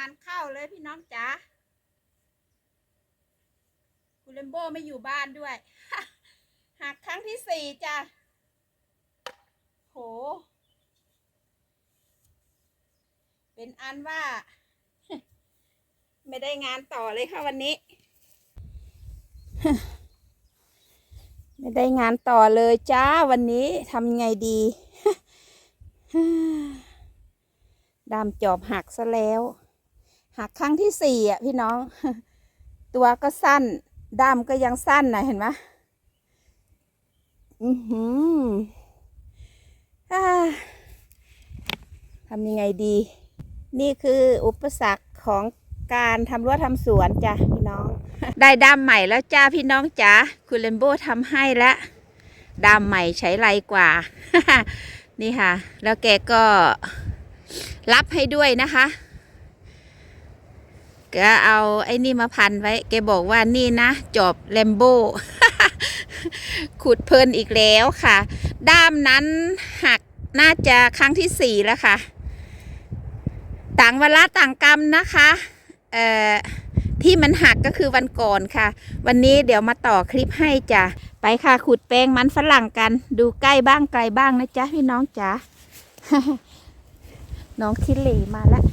านเข้าเลยพี่น้องจ๋าคุณเลมโบไม่อยู่บ้านด้วย หักครั้งที่สี่จ้ะโห เป็นอันว่า ไม่ได้งานต่อเลยค่ะวันนี้ ไม่ได้งานต่อเลยจ้าวันนี้ทำไงดีดามจอบหักซะแล้ว หักครั้งที่สี่อะพี่น้อง ตัวก็สั้นดามก็ยังสั้นนะเห็นไหมอือหือทำยังไงดี นี่คืออุปสรรคของการทำรั้วทำสวนจ้ะพี่น้อง ได้ดามใหม่แล้วจ้าพี่น้องจ๋าคุณเลมโบทำให้แล้วดามใหม่ใช้ไรกว่า นี่ค่ะ แล้วแกก็รับให้ด้วยนะคะ ก็เอาไอ้นี่มาพันไว้ แกบอกว่านี่นะจอบแลมโบขุดเพลินอีกแล้วค่ะ ด้ามนั้นหักน่าจะครั้งที่สี่แล้วค่ะ ต่างเวลาต่างกรรมนะคะเอ่อที่มันหักก็คือวันก่อนค่ะ วันนี้เดี๋ยวมาต่อคลิปให้จ้ะ ไปค่ะขุดแป้งมันฝรั่งกัน ดูใกล้บ้างไกลบ้างนะจ๊ะพี่น้องจ๋าน้องคิดหลีมาแล้ว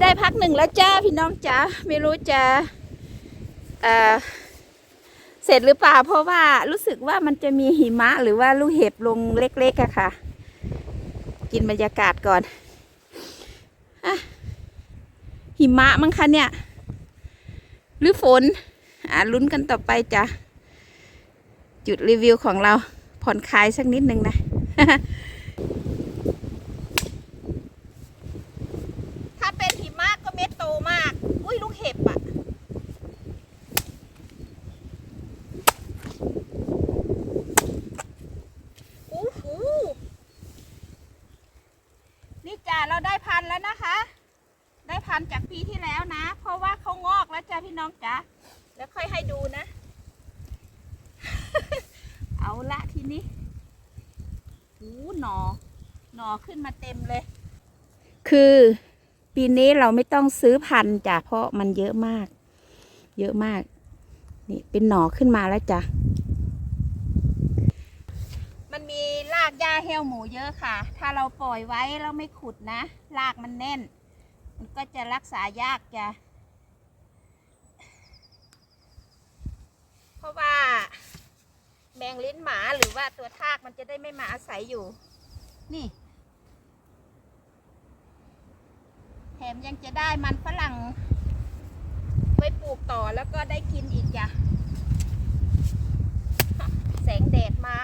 ได้พักหนึ่งแล้วจ้าพี่น้องจ๋าไม่รู้จะเอ่อเสร็จหรือเปล่าเพราะว่ารู้สึกว่ามันจะมีหิมะหรือว่าลูกเห็บลงเล็กๆอะค่ะ กินบรรยากาศก่อนอหิมะมั้งคะเนี่ย หรือฝน อ่าลุ้นกันต่อไปจ้ะ จุดรีวิวของเราผ่อนคลายสักนิดหนึ่งนะ ถ้าเป็นหิมะก็เม็ดโตมาก อุ้ยลูกเห็บอะอู้หูนี่จ้าเราได้พัน แล้วนะคะ ได้พันจากปีที่แล้วนะ เพราะว่าเขางอกแล้วจ้าพี่น้องจ้าแล้วค่อยให้ดูนะ เอาละทีนี้หูหนอหนอขึ้นมาเต็มเลย คือปีนี้เราไม่ต้องซื้อพันจ้ะเพราะมันเยอะมาก เยอะมาก นี่เป็นหนอขึ้นมาแล้วจ้ะ มันมี รากหญ้าเฮลหมูเยอะค่ะ ถ้าเราปล่อยไว้แล้วไม่ขุดนะรากมันแน่น มันก็จะรักษายากจ้ะเพราะว่าแมงลิ้นหมาหรือว่าตัวทากมันจะได้ไม่มาอาศัยอยู่ นี่ แถมยังจะได้มันฝรั่ง ไว้ปลูกต่อแล้วก็ได้กินอีกจ้ะแสงแดดมา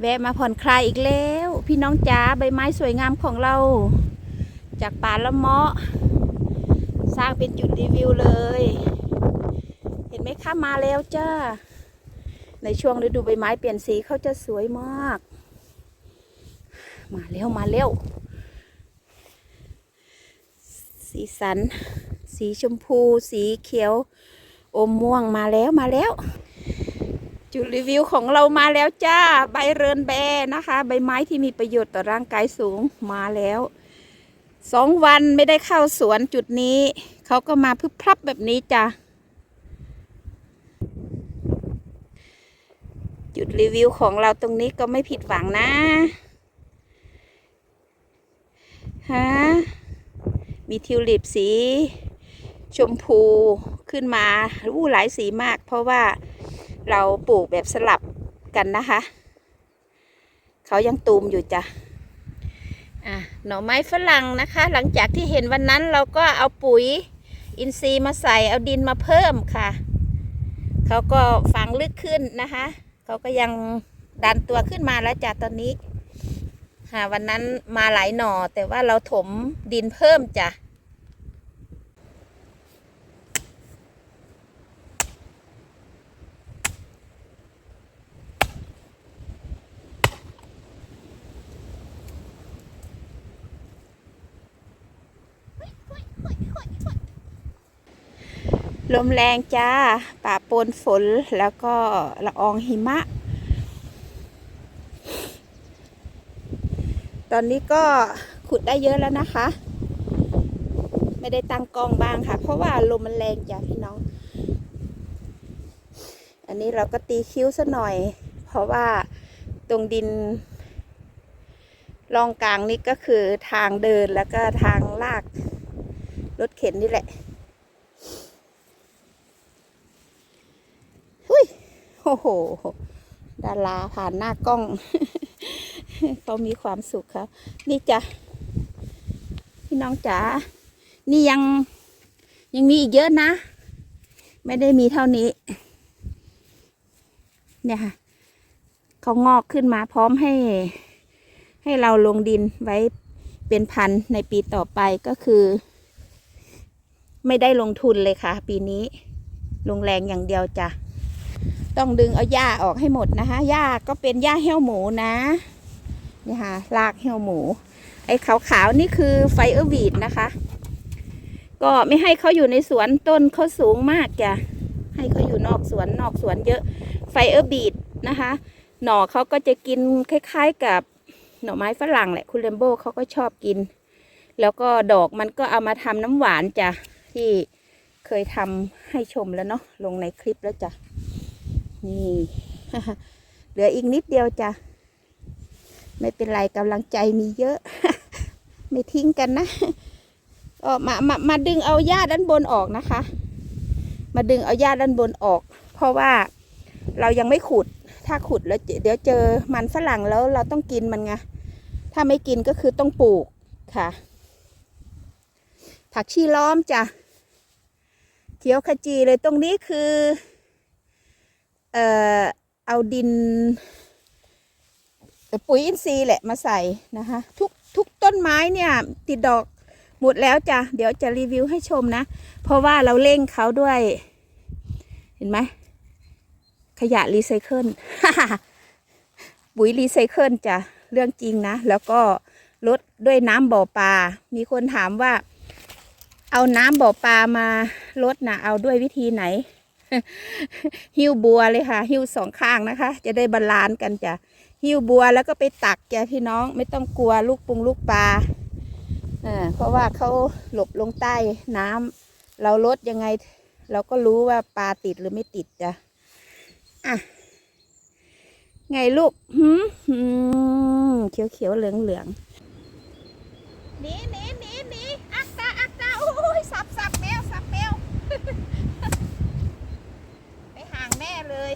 แวะมาผ่อนคลายอีกแล้ว พี่น้องจ๋าใบไม้สวยงามของเรา จากป่าละเมาะ สร้างเป็นจุดรีวิวเลย เห็นไหมคะมาแล้วจ้า ในช่วงฤดูใบไม้เปลี่ยนสีเขาจะสวยมาก มาเร็วมาเร็วสีสัน สีชมพู สีเขียว อมม่วงมาแล้วมาแล้ว จุดรีวิวของเรามาแล้วจ้า ใบเรินแบนะคะ ใบไม้ที่มีประโยชน์ต่อร่างกายสูงมาแล้วสองวันไม่ได้เข้าสวนจุดนี้ เขาก็มาพึบพรับแบบนี้จ้ะจุดรีวิวของเราตรงนี้ก็ไม่ผิดหวังนะฮะมีทิวลิปสี ชมพูขึ้นมาอู้หลายสีมาก เพราะว่า เราปลูกแบบสลับกันนะคะ เขายังตูมอยู่จ้ะอะหน่อไม้ฝรั่งนะคะ หลังจากที่เห็นวันนั้นเราก็เอาปุ๋ยอินทรีย์มาใส่เอาดินมาเพิ่มค่ะ เขาก็ฝังลึกขึ้นนะคะ เขาก็ยังดันตัวขึ้นมาแล้วจ้ะตอนนี้ค่ะวันนั้นมาหลายหน่อแต่ว่าเราถมดินเพิ่มจ้ะ ลมแรงจ้าป่าปนฝนแล้วก็ละอองหิมะ ตอนนี้ก็ขุดได้เยอะแล้วนะคะ ไม่ได้ตั้งกล้องบ้างค่ะ เพราะว่าลมมันแรงจ้ะพี่น้อง อันนี้เราก็ตีคิ้วซะหน่อย เพราะว่าตรงดินรองกลางนี่ก็คือทางเดินแล้วก็ทางลาก รถเข็นนี่แหละหุยโอ้โห ดาราผ่านหน้ากล้อง เขามีความสุขครับ นี่จ้ะพี่น้องจ๋า นี่ยังยังมีอีกเยอะนะ ไม่ได้มีเท่านี้ เนี่ยค่ะเขางอกขึ้นมาพร้อมให้ ให้เราลงดินไว้เป็นพันในปีต่อไปก็คือ ไม่ได้ลงทุนเลยค่ะ ปีนี้ ลงแรงอย่างเดียวจ้ะ ต้องดึงเอาหญ้าออกให้หมดนะคะหญ้าก็เป็นหญ้าเหี้ยวหมูนะนี่ค่ะรากเหี้ยวหมู ไอ้ขาวๆนี่คือไฟเออร์วีดนะคะ ก็ไม่ให้เขาอยู่ในสวนต้นเขาสูงมากจ้ะให้เขาอยู่นอกสวนนอกสวนเยอะไฟเออร์บีดนะคะ หน่อเขาก็จะกินคล้ายๆกับหน่อไม้ฝรั่งแหละคุณเลมโบเขาก็ชอบกิน แล้วก็ดอกมันก็เอามาทำน้ำหวานจ้ะ ที่เคยทำให้ชมแล้วเนาะลงในคลิปแล้วจ้ะนี่เหลืออีกนิดเดียวจ้ะไม่เป็นไรกำลังใจมีเยอะ ไม่ทิ้งกันนะก็มามามาดึงเอาหญ้าด้านบนออกนะคะ มาดึงเอาหญ้าด้านบนออก เพราะว่าเรายังไม่ขุด ถ้าขุดแล้วเดี๋ยวเจอมันฝรั่งแล้วเราต้องกินมันไงถ้าไม่กินก็คือต้องปลูกค่ะ ผักชีล้อมจ้ะ เขียวขจีเลยตรงนี้คือเอ่อเอาดินเอ่ปุ๋ยอินทรีย์แหละมาใส่นะคะ ทุกทุกต้นไม้เนี่ยติดดอกหมดแล้วจ้ะเดี๋ยวจะรีวิวให้ชมนะ เพราะว่าเราเร่งเขาด้วย เห็นไหมขยะรีไซเคิลปุ๋ยรีไซเคิลจ้ะเรื่องจริงนะ แล้วก็ลดด้วยน้ำบ่อปลา มีคนถามว่า เอาน้ำบ่อปลามาลดนะเอาด้วยวิธีไหน หิ้วบัวเลยค่ะ หิ้วสองข้างนะคะ จะได้บาลานซ์กันจ้ะหิ้วบัวแล้วก็ไปตักจ้ะพี่น้องไม่ต้องกลัวลูกปุงลูกปลาเออเพราะว่าเขาหลบลงใต้น้ำเราลดยังไง เราก็รู้ว่าปลาติดหรือไม่ติดจ้ะอะไงลูกหืมเขียวเขียวเหลืองเหลืองนีหนีหนีหนีอักตาอักตาโอ้ยสับสับแมวสับแมว ไปห่างแม่เลย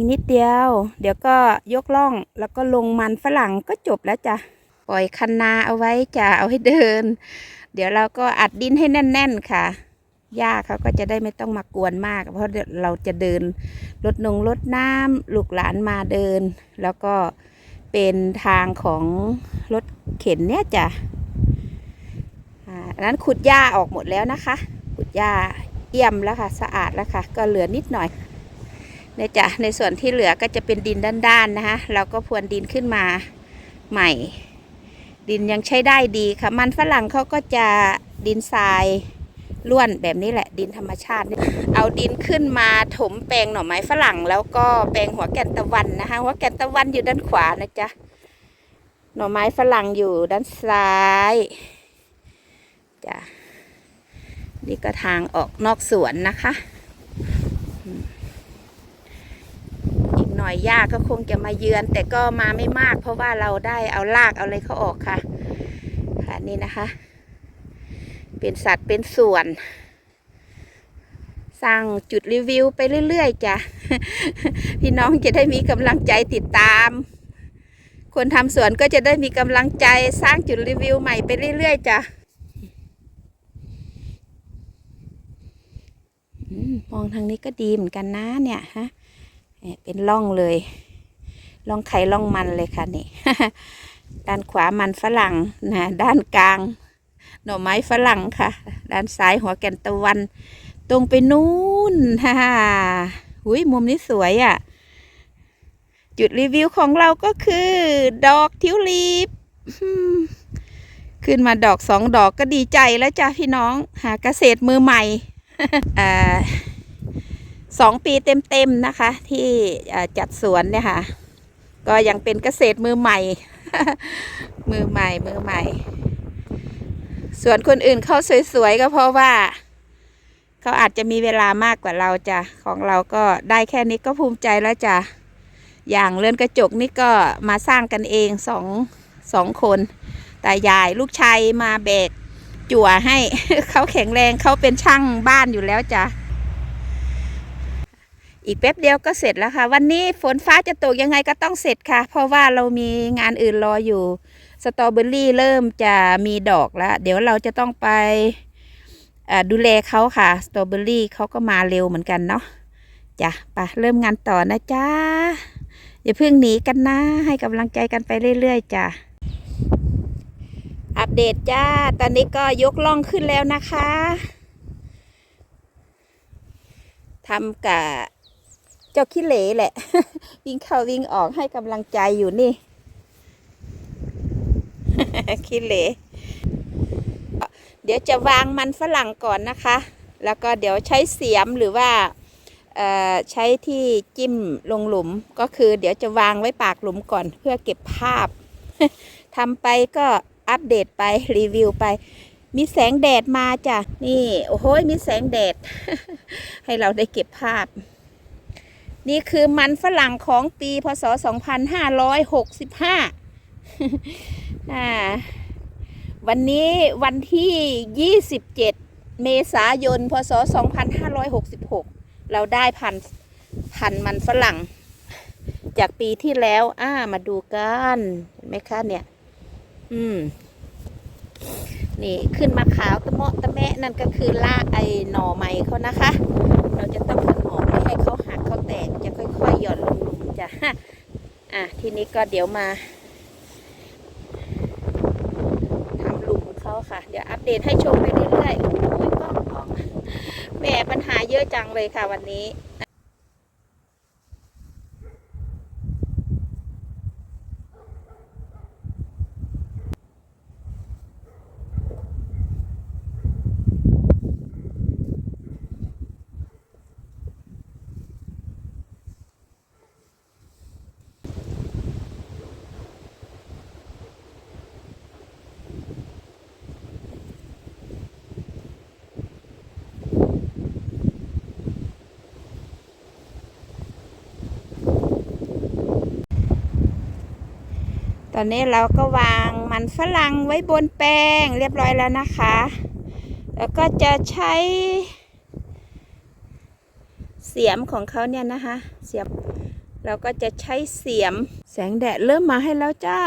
อีกนิดเดียว เดี๋ยวก็ยกล่องแล้วก็ลงมันฝรั่งก็จบแล้วจ้ะ ปล่อยคันนาเอาไว้จะเอาให้เดิน เดี๋ยวเราก็อัดดินให้แน่น ๆค่ะหญ้าเขาก็จะได้ไม่ต้องมากวนมาก เพราะเราจะเดินรถนงรถน้ำลูกหลานมาเดิน แล้วก็เป็นทางของรถเข็นเนี่ยจ้ะอันนั้นขุดหญ้าออกหมดแล้วนะคะ ขุดหญ้าเอี่ยมแล้วค่ะ สะอาดแล้วค่ะ ก็เหลือนิดหน่อย นี่ยจ้ะในส่วนที่เหลือก็จะเป็นดินด้านๆนะคะเราก็พรวนดินขึ้นมาใหม่ ดินยังใช้ได้ดีค่ะมันฝรั่งเขาก็จะดินทรายล้วนแบบนี้แหละดินธรรมชาติ เอาดินขึ้นมาถมแปลงหน่อไม้ฝรั่ง แล้วก็แปลงหัวแก่นตะวันนะคะหัวแก่นตะวันอยู่ด้านขวานะจ๊ะหน่อไม้ฝรั่งอยู่ด้านซ้ายจ้ะนี่ก็ทางออกนอกสวนนะคะอืมอีก หน่อยหญ้าก็คงจะมาเยือน แต่ก็มาไม่มาก เพราะว่าเราได้เอารากเอาอะไรเขาออกค่ะ ค่ะนี่นะคะ เป็นสัตว์เป็นส่วน สร้างจุดรีวิวไปเรื่อยๆจ้ะพี่น้องจะได้มีกำลังใจติดตาม คนทำสวนก็จะได้มีกำลังใจสร้างจุดรีวิวใหม่ไปเรื่อยๆจ้ะมองทางนี้ก็ดีเหมือนกันนะเนี่ยฮะ เป็นร่องเลยร่องไข่ร่องมันเลยค่ะนี่ ด้านขวามันฝรั่งนะด้านกลาง หน่อไม้ฝรั่งค่ะ ด้านซ้ายหัวแก่นตะวัน ตรงไปนู่นฮ่าหุยมุมนี้สวยอะ จุดรีวิวของเราก็คือ ดอกทิวลิปขึ้นมาดอกสองดอกก็ดีใจแล้วจ้าพี่น้อง หาเกษตรมือใหม่อ่า สองปีเต็มๆนะคะ ที่จัดสวนเนี่ยค่ะ ก็ยังเป็นเกษตรมือใหม่ มือใหม่มือใหม่ ส่วนคนอื่นเขาสวยๆก็เพราะว่า เขาอาจจะมีเวลามากกว่าเราจ้ะของเราก็ได้แค่นี้ก็ภูมิใจแล้วจ้ะอย่างเรือนกระจกนี่ก็มาสร้างกันเองสองสองคนแต่ยายลูกชายมาแบกจั่วให้เขาแข็งแรงเขาเป็นช่างบ้านอยู่แล้วจ้ะ อีกแป๊บเดียวก็เสร็จแล้วค่ะ วันนี้ฝนฟ้าจะตกยังไงก็ต้องเสร็จค่ะ เพราะว่าเรามีงานอื่นรออยู่ สตรอเบอรี่เริ่มจะมีดอกแล้ว เดี๋ยวเราจะต้องไปดูแลเขาค่ะ สตรอเบอรี่เขาก็มาเร็วเหมือนกันเนาะจ้ะไปเริ่มงานต่อนะจ้าอย่าเพิ่งหนีกันนะ ให้กำลังใจกันไปเรื่อยๆจ้ะอัปเดตจ้า ตอนนี้ก็ยกล่องขึ้นแล้วนะคะทำกับ เจ้าขี้เหร่แหละ วิ่งเข้าวิ่งออกให้กำลังใจอยู่นี่ขี้เหร่เดี๋ยวจะวางมันฝรั่งก่อนนะคะ แล้วก็เดี๋ยวใช้เสียมหรือว่าใช้ที่จิ้มลงหลุมก็คือเดี๋ยวจะวางไว้ปากหลุมก่อนเพื่อเก็บภาพทำไปก็อัปเดตไปรีวิวไป มีแสงแดดมาจ้ะ นี่ โอ้โหมีแสงแดด ให้เราได้เก็บภาพ นี่คือมันฝรั่งของปีพศ 2565 วันนี้วันที่ 27 เมษายน พศ 2566 เราได้พันธุ์พันมันฝรั่ง จากปีที่แล้วอ่ามาดูกันเห็นไหมคะเนี่ย อืม นี่ขึ้นมาขาวตะเมาะตะแมะนั่นก็คือลากไอหน่อไม้เขานะคะ เราจะต้อง ให้เขาหักเขาแตกจะค่อยๆหย่อนลงหลุมจ้ะอะทีนี้ก็เดี๋ยวมาทำหลุมเขาค่ะ เดี๋ยวอัปเดตให้ชมไปเรื่อยๆโอ้ยกล้องกล้องแหมปัญหาเยอะจังเลยค่ะวันนี้ ตอนนี้เราก็วางมันฝรั่งไว้บนแป้งเรียบร้อยแล้วนะคะ แล้วก็จะใช้เสียมของเขาเนี่ยนะคะ เสียมเราก็จะใช้เสียมแสงแดดเริ่มมาให้แล้วจ้า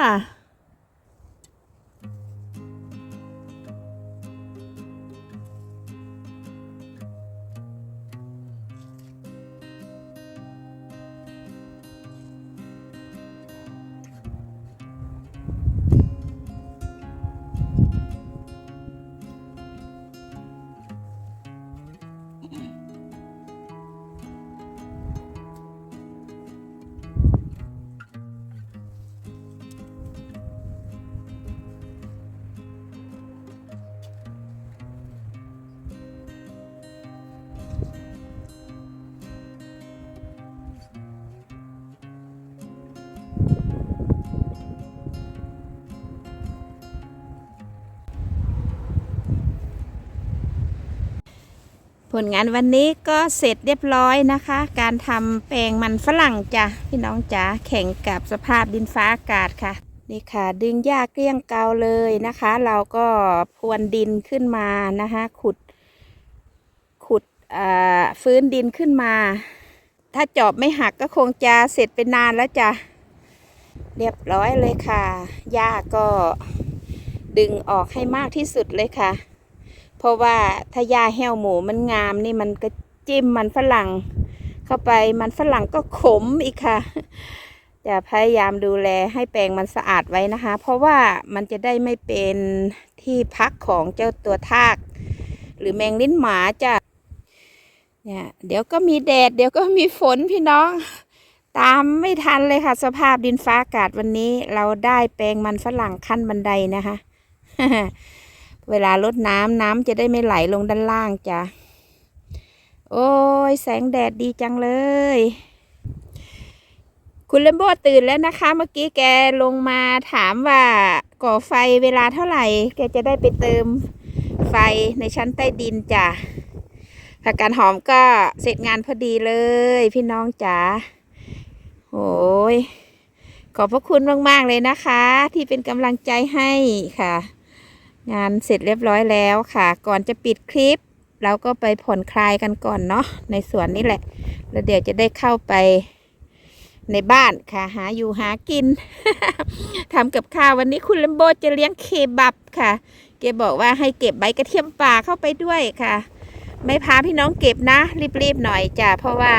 ผลงานวันนี้ก็เสร็จเรียบร้อยนะคะ การทำแปลงมันฝรั่งจ้ะพี่น้องจ๋าแข่งกับสภาพดินฟ้าอากาศค่ะ นี่ค่ะ ดึงหญ้าเกลี้ยงเกาเลยนะคะ เราก็พรวนดินขึ้นมานะคะขุด ขุดฟื้นดินขึ้นมา ถ้าจอบไม่หักก็คงจะเสร็จเป็นนานแล้วจ้ะเรียบร้อยเลยค่ะหญ้าก็ดึงออกให้มากที่สุดเลยค่ะ เพราะว่าถ้ายาแห้วหมูมันงามนี่มันก็จิ้มมันฝรั่ง เข้าไปมันฝรั่งก็ขมอีกค่ะจะพยายามดูแลให้แปลงมันสะอาดไว้นะคะ เพราะว่ามันจะได้ไม่เป็นที่พักของเจ้าตัวทาก หรือแมงลิ้นหมาจ้ะเนี่ยเดี๋ยวก็มีแดด เดี๋ยวก็มีฝนพี่น้อง ตามไม่ทันเลยค่ะ สภาพดินฟ้าอากาศวันนี้ เราได้แปลงมันฝรั่งขั้นบันไดนะคะ เวลาลดน้ำน้ำจะได้ไม่ไหลลงด้านล่างจ้ะ โอ้ยแสงแดดดีจังเลย คุณเลมโบตื่นแล้วนะคะ เมื่อกี้แกลงมาถามว่าก่อไฟเวลาเท่าไหร่ แกจะได้ไปเติมไฟในชั้นใต้ดินจ้ะผักกาดหอมก็เสร็จงานพอดีเลยพี่น้องจ๋าโอ้ยขอบพระคุณมาก ๆ เลยนะคะ ที่เป็นกำลังใจให้ค่ะ งานเสร็จเรียบร้อยแล้วค่ะ ก่อนจะปิดคลิป เราก็ไปผ่อนคลายกันก่อนเนาะในสวนนี่แหละ แล้วเดี๋ยวจะได้เข้าไปในบ้านค่ะ หาอยู่หากิน ทำกับข้าววันนี้คุณเลมโบจะเลี้ยงเคบับค่ะเกบอกว่าให้เก็บใบกระเทียมป่าเข้าไปด้วยค่ะ ไม่พาพี่น้องเก็บนะ รีบๆหน่อยจ้ะเพราะว่า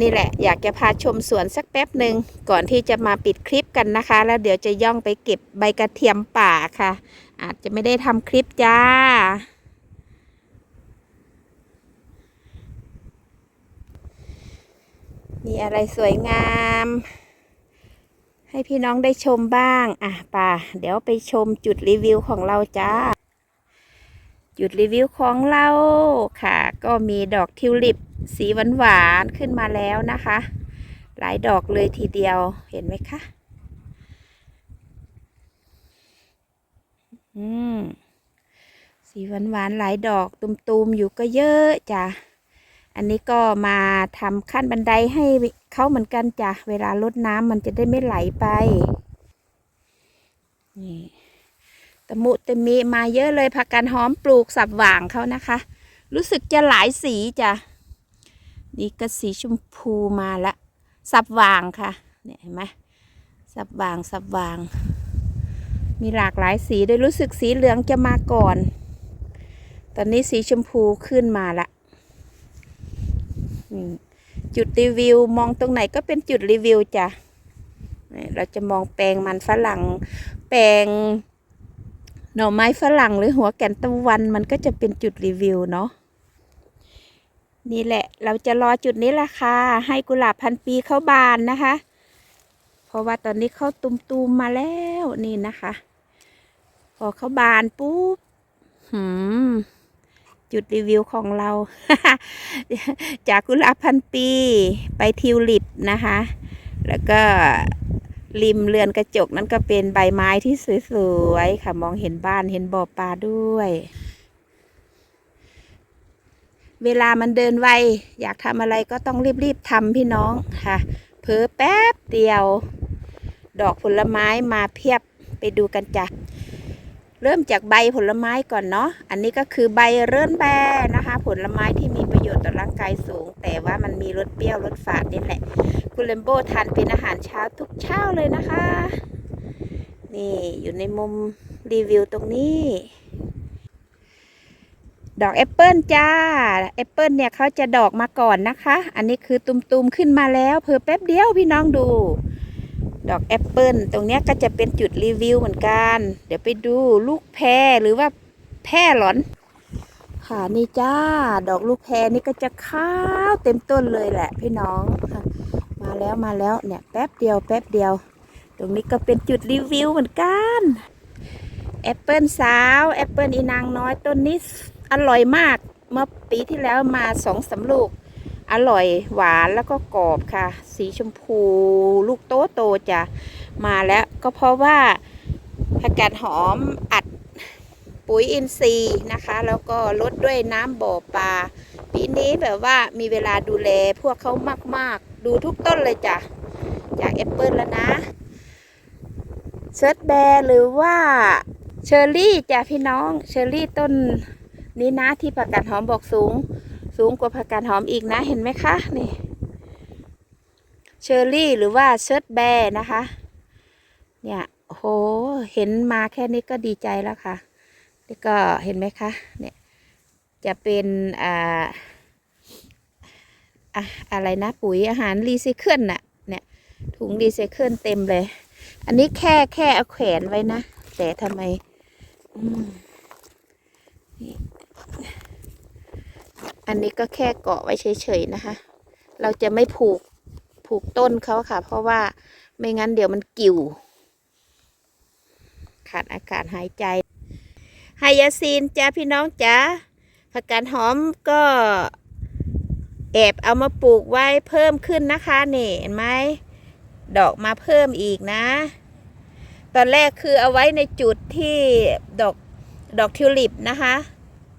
นี่แหละอยากจะพาชมสวนสักแป๊บหนึ่งก่อนที่จะมาปิดคลิปกันนะคะ แล้วเดี๋ยวจะย่องไปเก็บใบกระเทียมป่าค่ะ อาจจะไม่ได้ทำคลิปจ้า มีอะไรสวยงาม ให้พี่น้องได้ชมบ้าง อะป่า เดี๋ยวไปชมจุดรีวิวของเราจ้า จุดรีวิวของเราค่ะ ก็มีดอกทิวลิปสีหวานหวานๆขึ้นมาแล้วนะคะ หลายดอกเลยทีเดียวเห็นไหมคะอืมสีหวานหวานๆหลายดอกตุมๆอยู่ก็เยอะจ้ะอันนี้ก็มาทำขั้นบันไดให้เขาเหมือนกันจ้ะเวลารดน้ำมันจะได้ไม่ไหลไปนี่ ตะมุตะมีมาเยอะเลยผักกาดหอมปลูกสับหว่างเขานะคะ รู้สึกจะหลายสีจ้ะนี่ก็สีชมพูมาละ สับหว่างค่ะเนี่ยเห็นไหมสับหว่างสับหว่าง มีหลากหลายสีโดยรู้สึกสีเหลืองจะมาก่อน ตอนนี้สีชมพูขึ้นมาละจุดรีวิวมองตรงไหนก็เป็นจุดรีวิวจ้ะเราจะมองแปลงมันฝรั่ง แปลง หน่อไม้ฝรั่งหรือหัวแก่นตะวันมันก็จะเป็นจุดรีวิวเนาะนี่แหละเราจะรอจุดนี้แหละค่ะ ให้กุหลาบพันปีเข้าบานนะคะ เพราะว่าตอนนี้เขาตุมๆมาแล้วนี่นะคะ พอเขาบานปุ๊บหืมจุดรีวิวของเรา จากกุหลาบพันปีไปทิวลิปนะคะ แล้วก็ ริมเรือนกระจกนั้นก็เป็นใบไม้ที่สวยๆค่ะ มองเห็นบ้านเห็นบ่อปลาด้วย เวลามันเดินไว อยากทำอะไรก็ต้องรีบๆทำพี่น้องค่ะเผลอแป๊บเดียว ดอกผลไม้มาเพียบไปดูกันจ้ะ เริ่มจากใบผลไม้ก่อนเนาะ อันนี้ก็คือใบเรื่นแบนะคะ ผลไม้ที่มีประโยชน์ต่อร่างกายสูง แต่ว่ามันมีรสเปรี้ยวรสฝาดนี่แหละ คุณเลมโบทานเป็นอาหารเช้าทุกเช้าเลยนะคะ นี่อยู่ในมุมรีวิวตรงนี้ ดอกแอปเปิลจ้า แอปเปิลเนี่ยเขาจะดอกมาก่อนนะคะ อันนี้คือตุมๆขึ้นมาแล้ว เพอแป๊บเดียวพี่น้องดู ดอกแอปเปิลตรงนี้ก็จะเป็นจุดรีวิวเหมือนกัน เดี๋ยวไปดูลูกแพรหรือว่าแพรหลอน ค่ะนี่จ้า ดอกลูกแพรนี่ก็จะขาวเต็มต้นเลยแหละพี่น้องค่ะ มาแล้วมาแล้วเนี่ยแป๊บเดียวแป๊บเดียว ตรงนี้ก็เป็นจุดรีวิวเหมือนกันแอปเปิลสาวแอปเปิลอีนางน้อยต้นนี้อร่อยมาก เมื่อปีที่แล้วมาสองสาลูก อร่อยหวานแล้วก็กรอบค่ะ สีชมพูลูกโตโตจะมาแล้วก็เพราะว่าผักกาดหอมอัดปุ๋ยอินทรีย์นะคะ แล้วก็ลดด้วยน้ำบ่อปลาปีนี้แบบว่ามีเวลาดูแลพวกเขามาก ๆ ดูทุกต้นเลยจ้ะจากแอปเปิลแล้วนะเซิร์ชแบร์หรือว่าเชอร์รี่จ้ะพี่น้องเชอร์รี่ต้นนี้นะที่ผักกาดหอมบอกสูง สูงกว่าผักกาดหอมอีกนะเห็นไหมคะนี่เชอร์รี่หรือว่าเชิร์ตแบร์นะคะ เนี่ยโอ้โหเห็นมาแค่นี้ก็ดีใจแล้วค่ะนี่ก็เห็นไหมคะเนี่ยจะเป็นอ่าอะอะไรนะปุ๋ยอาหารรีไซเคิลน่ะเนี่ยถุงรีไซเคิลเต็มเลย อันนี้แค่แค่เอาแขวนไว้นะ แต่ทำไมอืม อันนี้ก็แค่เกาะไว้เฉยๆนะคะ เราจะไม่ผูกผูกต้นเขาค่ะ เพราะว่าไม่งั้นเดี๋ยวมันกิ่ว ขาดอากาศหายใจไฮยาซีนจ้าพี่น้องจ้าผักกาดหอมก็แอบเอามาปลูกไว้เพิ่มขึ้นนะคะนี่เห็นไหมดอกมาเพิ่มอีกนะ ตอนแรกคือเอาไว้ในจุดที่ดอกดอกทิวลิปนะคะ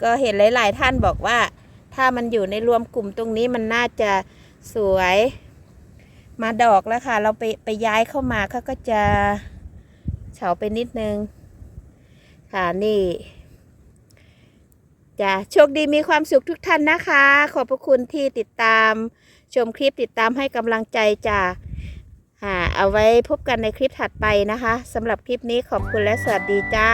ก็เห็นหลาย ๆ ท่านบอกว่า ถ้ามันอยู่ในรวมกลุ่มตรงนี้มันน่าจะสวยมาดอกแล้วค่ะ เราไปไปย้ายเข้ามาเขาก็จะเฉาไปนิดนึง ค่ะนี่จะโชคดีมีความสุขทุกท่านนะคะ ขอบพระคุณที่ติดตาม ชมคลิปติดตามให้กำลังใจจ้ะเอาไว้พบกันในคลิปถัดไปนะคะสำหรับคลิปนี้ขอบคุณและสวัสดีจ้า